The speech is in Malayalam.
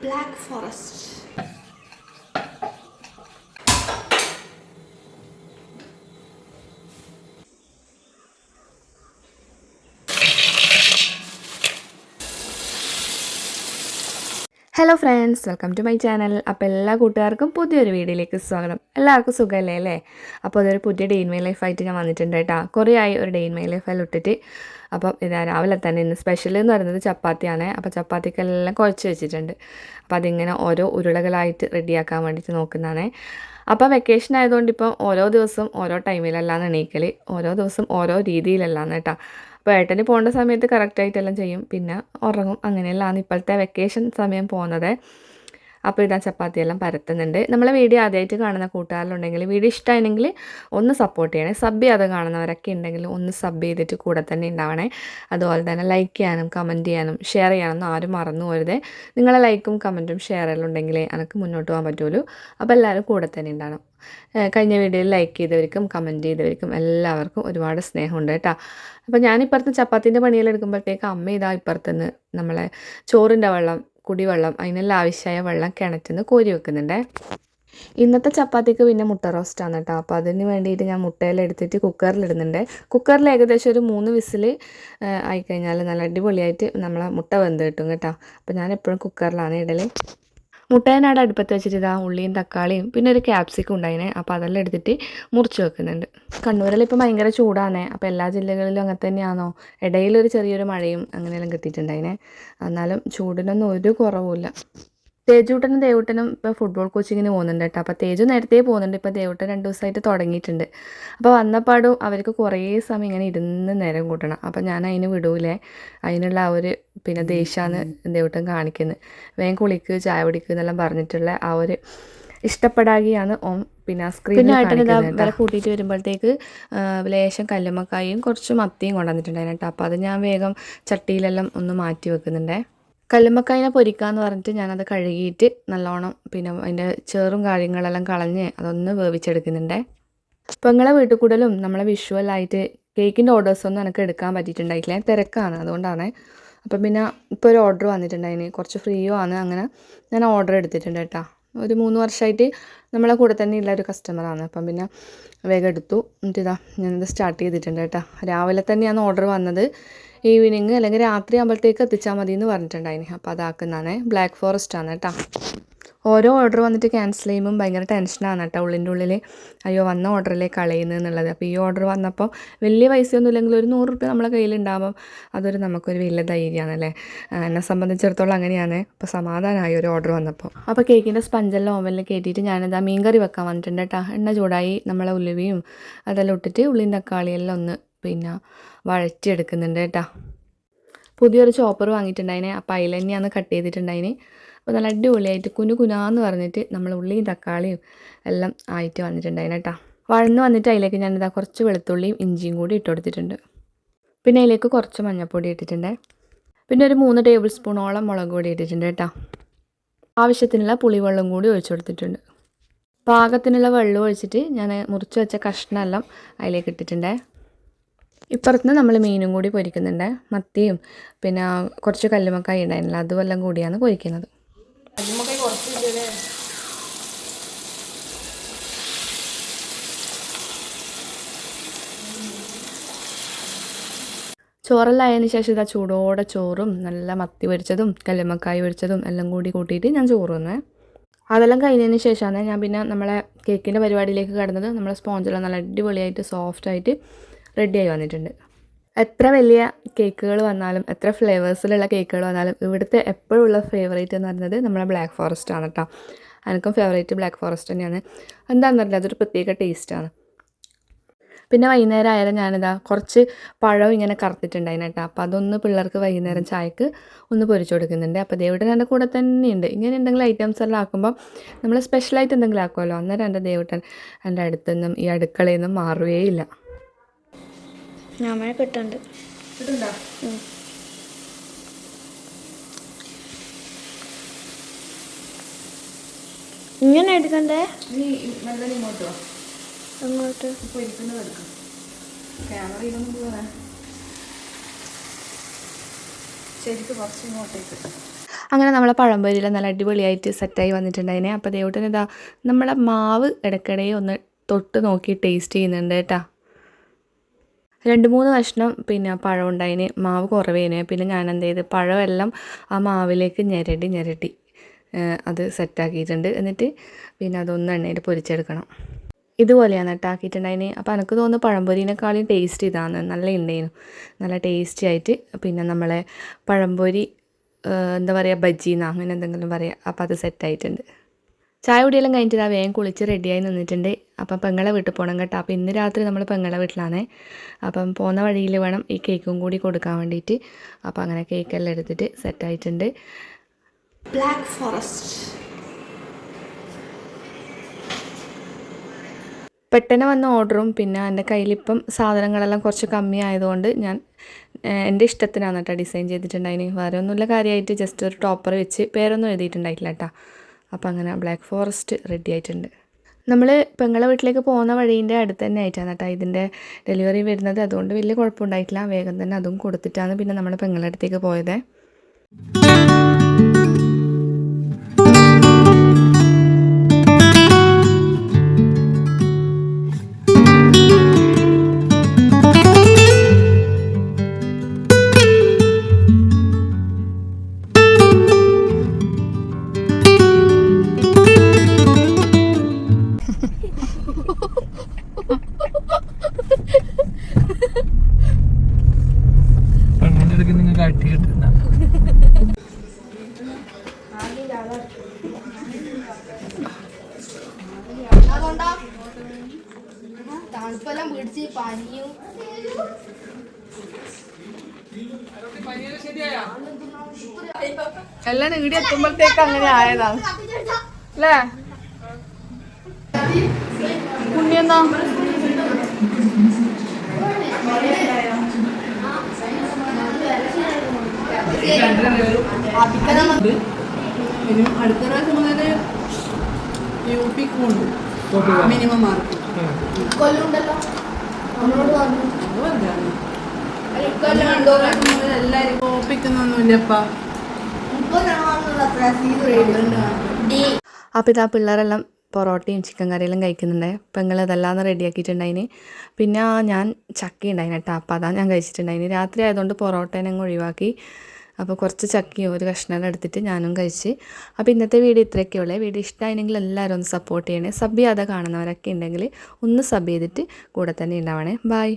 Black forest hello friends welcome to my channel അപ്പോൾ എല്ലാ കൂട്ടുകാർക്കും പുതിയൊരു വീഡിയോയിലേക്ക് സ്വാഗതം. എല്ലാവർക്കും സുഖമല്ലേ അല്ലേ? അപ്പോൾ അതൊരു പുതിയ ഡെയിൻ മൈ ലൈഫായിട്ട് ഞാൻ വന്നിട്ടുണ്ട് കേട്ടോ. കുറേ ആയി ഒരു ഡെയിൻ ഇൻ മൈ ലൈഫിൽ ഇട്ടിട്ട്. അപ്പം ഇതാ രാവിലെ തന്നെ ഇന്ന് സ്പെഷ്യൽ എന്ന് പറയുന്നത് ചപ്പാത്തിയാണ്. അപ്പോൾ ചപ്പാത്തിക്കെല്ലാം കുഴച്ച് വെച്ചിട്ടുണ്ട്. അപ്പോൾ അതിങ്ങനെ ഓരോ ഉരുളകളായിട്ട് റെഡിയാക്കാൻ വേണ്ടിയിട്ട് നോക്കുന്നതാണ്. അപ്പോൾ വെക്കേഷൻ ആയതുകൊണ്ട് ഇപ്പം ഓരോ ദിവസം ഓരോ ടൈമിലല്ലാന്ന് എണീക്കൽ ഓരോ ദിവസം ഓരോ രീതിയിലല്ലാന്ന് കേട്ടോ. അപ്പോൾ ഏട്ടന് പോകേണ്ട സമയത്ത് കറക്റ്റായിട്ടെല്ലാം ചെയ്യും. പിന്നെ ഉറങ്ങും. അങ്ങനെയല്ലാണ് ഇപ്പോഴത്തെ വെക്കേഷൻ സമയം പോകുന്നത്. അപ്പോൾ ഇതാ ചപ്പാത്തിയെല്ലാം പരത്തുന്നുണ്ട്. നമ്മളെ വീഡിയോ ആദ്യമായിട്ട് കാണുന്ന കൂട്ടുകാരിലുണ്ടെങ്കിൽ വീഡിയോ ഇഷ്ടമായിരുന്നെങ്കിൽ ഒന്ന് സപ്പോർട്ട് ചെയ്യണേ. സബ് ചെയ്യാതെ കാണുന്നവരൊക്കെ ഉണ്ടെങ്കിൽ ഒന്ന് സബ് ചെയ്തിട്ട് കൂടെ തന്നെ ഉണ്ടാവണേ. അതുപോലെ തന്നെ ലൈക്ക് ചെയ്യാനും കമന്റ് ചെയ്യാനും ഷെയർ ചെയ്യാനൊന്നും ആരും മറന്നു പോരുതേ നിങ്ങളെ ലൈക്കും കമന്റും ഷെയറെല്ലാം ഉണ്ടെങ്കിലേ എനിക്ക് മുന്നോട്ട് പോകാൻ പറ്റുള്ളൂ. അപ്പോൾ എല്ലാവരും കൂടെ തന്നെ ഉണ്ടാവണം. കഴിഞ്ഞ വീഡിയോയിൽ ലൈക്ക് ചെയ്തവർക്കും കമന്റ് ചെയ്തവർക്കും എല്ലാവർക്കും ഒരുപാട് സ്നേഹമുണ്ട് കേട്ടോ. അപ്പോൾ ഞാൻ ഇപ്പുറത്ത് ചപ്പാത്തിന്റെ പണിയെല്ലാം എടുക്കുമ്പോഴത്തേക്ക് അമ്മ ഇതാ ഇപ്പുറത്തുനിന്ന് നമ്മളെ ചോറിന്റെ വെള്ളം കുടിവെള്ളം അതിനെല്ലാം ആവശ്യമായ വെള്ളം കിണറ്റിൽ നിന്ന് കോരി വെക്കുന്നുണ്ടേ. ഇന്നത്തെ ചപ്പാത്തിക്ക് പിന്നെ മുട്ട റോസ്റ്റാണ് കേട്ടോ അപ്പോൾ അതിന് വേണ്ടിയിട്ട് ഞാൻ മുട്ടയെല്ലാം എടുത്തിട്ട് കുക്കറിലിടുന്നുണ്ട് കുക്കറിൽ ഏകദേശം ഒരു മൂന്ന് വിസിൽ ആയിക്കഴിഞ്ഞാൽ നല്ല അടിപൊളിയായിട്ട് നമ്മളെ മുട്ട വെന്ത് കിട്ടും കേട്ടോ. അപ്പോൾ ഞാൻ എപ്പോഴും കുക്കറിലാണ് ഇടൽ മുട്ടേനാട് അടുപ്പത്ത് വെച്ചിട്ട് ഇതാ ഉള്ളിയും തക്കാളിയും പിന്നെ ഒരു ക്യാപ്സിക്കും ഉണ്ടായിനെ. അപ്പോൾ അതെല്ലാം എടുത്തിട്ട് മുറിച്ച് വെക്കുന്നുണ്ട്. കണ്ണൂരിൽ ഇപ്പോൾ ഭയങ്കര ചൂടാണ് അപ്പോൾ എല്ലാ ജില്ലകളിലും അങ്ങനെ തന്നെയാണോ ഇടയിലൊരു ചെറിയൊരു മഴയും അങ്ങനെയെല്ലാം കിട്ടിയിട്ടുണ്ടായിനെ. എന്നാലും ചൂടിനൊന്നും ഒരു കുറവുമില്ല. തേജൂട്ടനും ദേവൂട്ടനും ഇപ്പോൾ ഫുട്ബോൾ കോച്ചിങ്ങിന് പോകുന്നുണ്ട് കേട്ടോ. അപ്പോൾ തേജു നേരത്തെ പോകുന്നുണ്ട്. ഇപ്പോൾ ദേവൂട്ടൻ രണ്ട് ദിവസമായിട്ട് തുടങ്ങിയിട്ടുണ്ട്. അപ്പോൾ വന്നപ്പാടും അവർക്ക് കുറേ സമയം ഇങ്ങനെ ഇരുന്ന് നേരം കൂട്ടണം. അപ്പോൾ ഞാൻ അതിന് വിടൂലേ. അതിനുള്ള ആ ഒരു പിന്നെ ദേഷ്യമാണ് ദേവൂട്ടൻ കാണിക്കുന്നത് വേഗം കുളിക്കുക ചായ കുടിക്കുക എന്നെല്ലാം പറഞ്ഞിട്ടുള്ള ആ ഒരു ഇഷ്ടപ്പെടാകിയാണ് ഓം പിന്നെ ഇതാ വില കൂട്ടിയിട്ട് വരുമ്പോഴത്തേക്ക് ലേശം കല്ലുമ്മക്കായും കുറച്ച് മത്തിയും കൊണ്ടുവന്നിട്ടുണ്ടായിരുന്നു കേട്ടോ. അപ്പോൾ അത് ഞാൻ വേഗം ചട്ടിയിലെല്ലാം ഒന്ന് മാറ്റി വെക്കുന്നുണ്ടേ. കല്ലുമ്മക്കായിനെ പൊരിക്കാന്ന് പറഞ്ഞിട്ട് ഞാനത് കഴുകിയിട്ട് നല്ലോണം പിന്നെ അതിന്റെ ചേറും കാര്യങ്ങളെല്ലാം കളഞ്ഞ് അതൊന്ന് വേവിച്ചെടുക്കുന്നുണ്ടേ. അപ്പോൾ നിങ്ങളെ വീട്ടിൽ കൂടുതലും നമ്മളെ വിഷ്വലായിട്ട് കേക്കിന്റെ ഓർഡേഴ്സൊന്നും എനിക്ക് എടുക്കാൻ പറ്റിയിട്ടുണ്ടായിട്ടില്ല. തിരക്കാണ് അതുകൊണ്ടാണ്. അപ്പം പിന്നെ ഇപ്പോൾ ഒരു ഓർഡർ വന്നിട്ടുണ്ടായിന്. കുറച്ച് ഫ്രീയോ ആണ് അങ്ങനെ ഞാൻ ഓർഡർ എടുത്തിട്ടുണ്ട് കേട്ടോ. ഒരു മൂന്ന് വർഷമായിട്ട് നമ്മളെ കൂടെ തന്നെ ഉള്ള ഒരു കസ്റ്റമറാണ് അപ്പം പിന്നെ വേഗം എടുത്തു. എന്നിട്ട് ഇതാ ഞാനത് സ്റ്റാർട്ട് ചെയ്തിട്ടുണ്ട് കേട്ടോ. രാവിലെ തന്നെയാണ് ഓർഡർ വന്നത്. ഈവനിങ് അല്ലെങ്കിൽ രാത്രി ആകുമ്പോഴത്തേക്ക് എത്തിച്ചാൽ മതി എന്ന് പറഞ്ഞിട്ടുണ്ടായിന്. അപ്പോൾ അതാക്കുന്നതാണ്. ബ്ലാക്ക് ഫോറസ്റ്റ് ആണ് കേട്ടോ ഓരോ ഓർഡർ വന്നിട്ട് ക്യാൻസൽ ചെയ്യുമ്പം ഭയങ്കര ടെൻഷനാണ് കേട്ടോ ഉള്ളിന്റെ ഉള്ളിൽ അയ്യോ വന്ന ഓർഡറിലേ കളയുന്നത് എന്നുള്ളത്. അപ്പോൾ ഈ ഓർഡർ വന്നപ്പോൾ വലിയ പൈസയൊന്നും ഇല്ലെങ്കിൽ ഒരു നൂറ് റുപ്യ നമ്മളെ കയ്യിലുണ്ടാകുമ്പോൾ അതൊരു നമുക്കൊരു വലിയ ധൈര്യമാണല്ലേ എന്നെ സംബന്ധിച്ചിടത്തോളം അങ്ങനെയാണ്. അപ്പോൾ സമാധാനമായി ഒരു ഓർഡർ വന്നപ്പോൾ അപ്പോൾ കേക്കിന്റെ സ്പഞ്ചെല്ലാം ഓവനിൽ കയറ്റിയിട്ട് ഞാനിതാ മീൻ കറി വെക്കാൻ വന്നിട്ടുണ്ട് കേട്ടോ എണ്ണ ചൂടായി നമ്മളെ ഉലുവയും അതെല്ലാം ഇട്ടിട്ട് ഉള്ളിയും തക്കാളിയെല്ലാം ഒന്ന് പിന്നെ വഴറ്റിയെടുക്കുന്നുണ്ട് കേട്ടോ. പുതിയൊരു ചോപ്പർ വാങ്ങിയിട്ടുണ്ടായിനെ. അപ്പോൾ അതിൽ തന്നെയാണ് കട്ട് ചെയ്തിട്ടുണ്ടായിന്. അപ്പോൾ നല്ല അടിപൊളിയായിട്ട് കുനു കുനാന്ന് പറഞ്ഞിട്ട് നമ്മൾ ഉള്ളിയും തക്കാളിയും എല്ലാം ആയിട്ട് വന്നിട്ടുണ്ടായിന് കേട്ടോ. വഴന്ന് വന്നിട്ട് അതിലേക്ക് ഞാൻ ഞാനിതാ കുറച്ച് വെളുത്തുള്ളിയും ഇഞ്ചിയും കൂടി ഇട്ട് കൊടുത്തിട്ടുണ്ട്. പിന്നെ അതിലേക്ക് കുറച്ച് മഞ്ഞൾപ്പൊടി ഇട്ടിട്ടുണ്ട്. പിന്നെ ഒരു മൂന്ന് ടേബിൾ സ്പൂണോളം മുളക് പൊടി ഇട്ടിട്ടുണ്ട് കേട്ടോ. ആവശ്യത്തിനുള്ള പുളിവെള്ളം കൂടി ഒഴിച്ചു കൊടുത്തിട്ടുണ്ട്. പാകത്തിനുള്ള വെള്ളം ഒഴിച്ചിട്ട് ഞാൻ മുറിച്ച് വെച്ച കഷ്ണമെല്ലാം അതിലേക്ക് ഇട്ടിട്ടുണ്ട്. ഇപ്പുറത്തുനിന്ന് നമ്മൾ മീനും കൂടി പൊരിക്കുന്നുണ്ട്. മത്തിയും പിന്നെ കുറച്ച് കല്ലുമക്കായി ഉണ്ടായിരുന്നില്ല. അതുമെല്ലാം കൂടിയാണ് പൊരിക്കുന്നത്. ചോറെല്ലാം ആയതിനു ശേഷം ഇതാ ചൂടോടെ ചോറും നല്ല മത്തി പൊരിച്ചതും കല്ലുമക്കായി പൊരിച്ചതും എല്ലാം കൂടി കൂട്ടിയിട്ട് ഞാൻ ചോറ് വന്നേ അതെല്ലാം കഴിഞ്ഞതിന് ശേഷമാണ് ഞാൻ പിന്നെ നമ്മളെ കേക്കിന്റെ പരിപാടിയിലേക്ക് കടന്നത്. നമ്മളെ സ്പോഞ്ചെല്ലാം നല്ല അടിപൊളിയായിട്ട് സോഫ്റ്റായിട്ട് റെഡിയായി വന്നിട്ടുണ്ട്. എത്ര വലിയ കേക്കുകൾ വന്നാലും എത്ര ഫ്ലേവേഴ്സിലുള്ള കേക്കുകൾ വന്നാലും ഇവിടുത്തെ എപ്പോഴുള്ള ഫേവറേറ്റ് എന്ന് പറയുന്നത് നമ്മുടെ ബ്ലാക്ക് ഫോറസ്റ്റ് ആണ് കേട്ടോ എനിക്കും ഫേവറേറ്റ് ബ്ലാക്ക് ഫോറസ്റ്റ് തന്നെയാണ്. എന്താണെന്ന് പറഞ്ഞാൽ അതൊരു പ്രത്യേക ടേസ്റ്റാണ് പിന്നെ വൈകുന്നേരം ആയാലും ഞാനിതാ കുറച്ച് പഴവും ഇങ്ങനെ കറുത്തിട്ടുണ്ടായിന് കേട്ടോ അപ്പോൾ അതൊന്ന് പിള്ളേർക്ക് വൈകുന്നേരം ചായക്ക് ഒന്ന് പൊരിച്ചു കൊടുക്കുന്നുണ്ട്. അപ്പോൾ ദേവിട്ടൻ എന്റെ കൂടെ തന്നെയുണ്ട്. ഇങ്ങനെ എന്തെങ്കിലും ഐറ്റംസ് എല്ലാം ആക്കുമ്പോൾ നമ്മൾ സ്പെഷ്യലായിട്ട് എന്തെങ്കിലും ആക്കുമല്ലോ അന്നേരം എന്റെ ദേവിട്ടൻ എന്റെ അടുത്തുനിന്നും ഈ അടുക്കളയിൽ നിന്നും മാറുകയില്ല മഴ കിട്ടുന്നുണ്ട്? ഇങ്ങനെ എടുക്കണ്ടേ? അങ്ങോട്ട്. ക്യാമറയിലൊന്നും പോകാൻ ശരിക്കും കുറച്ച് ഇങ്ങോട്ടേക്ക്. അങ്ങനെ നമ്മളെ പഴംപൊരിയിൽ നല്ല അടിപൊളിയായിട്ട് സെറ്റായി വന്നിട്ടുണ്ടായിനെ. അപ്പോൾ ദേവട്ടൻ ഇതാ നമ്മളെ മാവ് ഇടയ്ക്കിടയിൽ ഒന്ന് തൊട്ട് നോക്കി ടേസ്റ്റ് ചെയ്യുന്നുണ്ട് കേട്ടോ. രണ്ട് മൂന്ന് കഷ്ണം പിന്നെ പഴം ഉണ്ടായിന്. മാവ് കുറവേന്. പിന്നെ ഞാൻ എന്ത് ചെയ്ത് പഴമെല്ലാം ആ മാവിലേക്ക് ഞെരടി ഞെരടി ഏഹ് അത് സെറ്റാക്കിയിട്ടുണ്ട്. എന്നിട്ട് പിന്നെ അതൊന്ന് എണ്ണയിൽ പൊരിച്ചെടുക്കണം. ഇതുപോലെയാണ് കേട്ടോ ആക്കിയിട്ടുണ്ടായിന്. അപ്പോൾ എനിക്ക് തോന്നുന്നു പഴംപൊരിനേക്കാളും ടേസ്റ്റ് ഇതാണ്. നല്ല ഉണ്ടായിരുന്നു നല്ല ടേസ്റ്റി ആയിട്ട് പിന്നെ നമ്മളെ പഴംപൊരി എന്താ പറയുക ബജ്ജീന്ന് അങ്ങനെ എന്തെങ്കിലും പറയുക അപ്പോൾ അത് സെറ്റായിട്ടുണ്ട് ചായ കുടിയെല്ലാം കഴിഞ്ഞിട്ട് ഇതാ വേഗം കുളിച്ച് റെഡിയായി നിന്നിട്ടുണ്ട്. അപ്പം പെങ്ങളെ വീട്ടിൽ പോകണം കേട്ടോ. അപ്പം ഇന്ന് രാത്രി നമ്മൾ പെങ്ങളെ വീട്ടിലാണേ. അപ്പം പോകുന്ന വഴിയിൽ വേണം ഈ കേക്കും കൂടി കൊടുക്കാൻ വേണ്ടിയിട്ട്. അപ്പം അങ്ങനെ കേക്കെല്ലാം എടുത്തിട്ട് സെറ്റായിട്ടുണ്ട് ബ്ലാക്ക് ഫോറസ്റ്റ് പെട്ടെന്ന് വന്ന ഓർഡറും പിന്നെ എന്റെ കയ്യിലിപ്പം സാധനങ്ങളെല്ലാം കുറച്ച് കമ്മി ആയതുകൊണ്ട് ഞാൻ എന്റെ ഇഷ്ടത്തിനാണ് കേട്ടോ ഡിസൈൻ ചെയ്തിട്ടുണ്ടായിന്. വേറെ ഒന്നുമില്ല കാര്യമായിട്ട് ജസ്റ്റ് ഒരു ടോപ്പർ വെച്ച് പേരൊന്നും എഴുതിയിട്ടുണ്ടായിട്ടില്ല കേട്ടോ. അപ്പോൾ അങ്ങനെ ബ്ലാക്ക് ഫോറസ്റ്റ് റെഡി ആയിട്ടുണ്ട്. നമ്മൾ പെങ്ങളെ വീട്ടിലേക്ക് പോകുന്ന വഴീന്റെ അടുത്ത് തന്നെ ആയിട്ടാണ് കേട്ടോ ഇതിന്റെ ഡെലിവറി വരുന്നത്. അതുകൊണ്ട് വലിയ കുഴപ്പമുണ്ടായിട്ടില്ല. വേഗം തന്നെ അതും കൊടുത്തിട്ടാണ് പിന്നെ നമ്മൾ പെങ്ങളെ അടുത്തേക്ക് പോയത്. കിട്ടുന്ന. തണുപ്പെല്ലാം പിടിച്ച് പനിയും. എല്ലാം ഇവിടെ എത്തുമ്പോഴത്തേക്ക് അങ്ങനെ ആയതാണ് അല്ലേ? പുണ്യെന്നാ? ഇനി അടുത്ത പ്രാവശ്യം മുതൽ യു പിക്ക് കൊണ്ട് മിനിമം മാർക്ക്. കൊല്ലുണ്ടല്ലോ നമ്മളോട് പറഞ്ഞു. എല്ലാരും കോപ്പിക്കുന്നൊന്നുമില്ലപ്പാ ഡി. അപ്പോൾ ഇതാ പിള്ളേരെല്ലാം പൊറോട്ടയും ചിക്കൻ കറിയെല്ലാം കഴിക്കുന്നുണ്ട്. പെങ്ങൾ അതെല്ലാം റെഡിയാക്കിയിട്ടുണ്ടായിന് പിന്നെ ഞാൻ ചക്ക ഉണ്ടായിന് കേട്ടോ. അപ്പോൾ അതാണ് ഞാൻ കഴിച്ചിട്ടുണ്ടായിന്. രാത്രി ആയതുകൊണ്ട് പൊറോട്ടേനെ അങ്ങ് ഒഴിവാക്കി. അപ്പോൾ കുറച്ച് ചക്കയും ഒരു കഷ്ണം എടുത്തിട്ട് ഞാനും കഴിച്ച്. അപ്പോൾ ഇന്നത്തെ വീഡിയോ ഇത്രയൊക്കെ ഉള്ളേ. വീഡിയോ ഇഷ്ടമായിരുന്നെങ്കിൽ എല്ലാവരും ഒന്ന് സപ്പോർട്ട് ചെയ്യണേ. സബ് ചെയ്യാതെ കാണുന്നവരൊക്കെ ഉണ്ടെങ്കിൽ ഒന്ന് സബ് ചെയ്തിട്ട് കൂടെ തന്നെ ഉണ്ടാവണേ. ബായ്